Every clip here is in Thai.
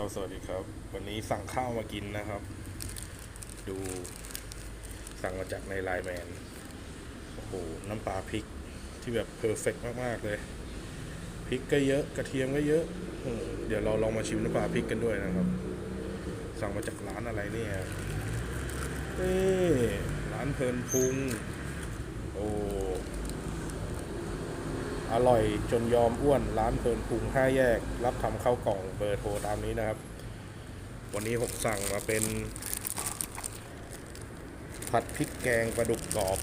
ครับสวัสดีครับ วันนี้สั่งข้าวมากินนะครับ ดูสั่งมาจากในไลน์แมนโอ้โหน้ำปลาพริกที่แบบเพอร์เฟกมาก ๆ เลยพริกก็เยอะกระเทียมก็เยอะเดี๋ยวเราลองมาชิมน้ำปลาพริกกันด้วยนะครับ สั่งมาจากร้านอะไรเนี่ยนี่ร้านเพลินพุงโอ้ อร่อยจนยอมอ้วนร้านเพลินพุงห้าแยก รับทำข้าวกล่องเบอร์โทรตามนี้นะครับ วันนี้ผมสั่งมาเป็น ผัดพริกแกงปลาดุกกรอบ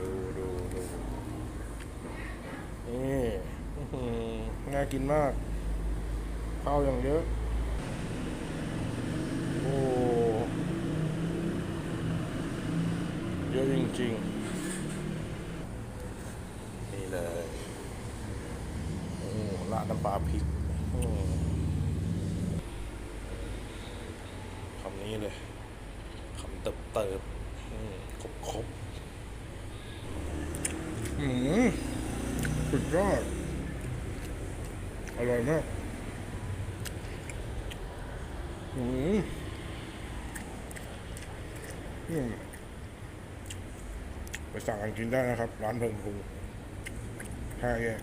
ดูดูดูนี่หือน่ากินมากข้าวอย่างเยอะ โอ้ เยอะจริงๆ นี่เลยโอ้ราดน้ำปลาพริกคำนี้เลยคำเติบเติบครบครบอืมสุดยอดอร่อยมากอืมอืม ไปสั่งกันกินได้นะครับ ร้านเพิงพูห้าแยก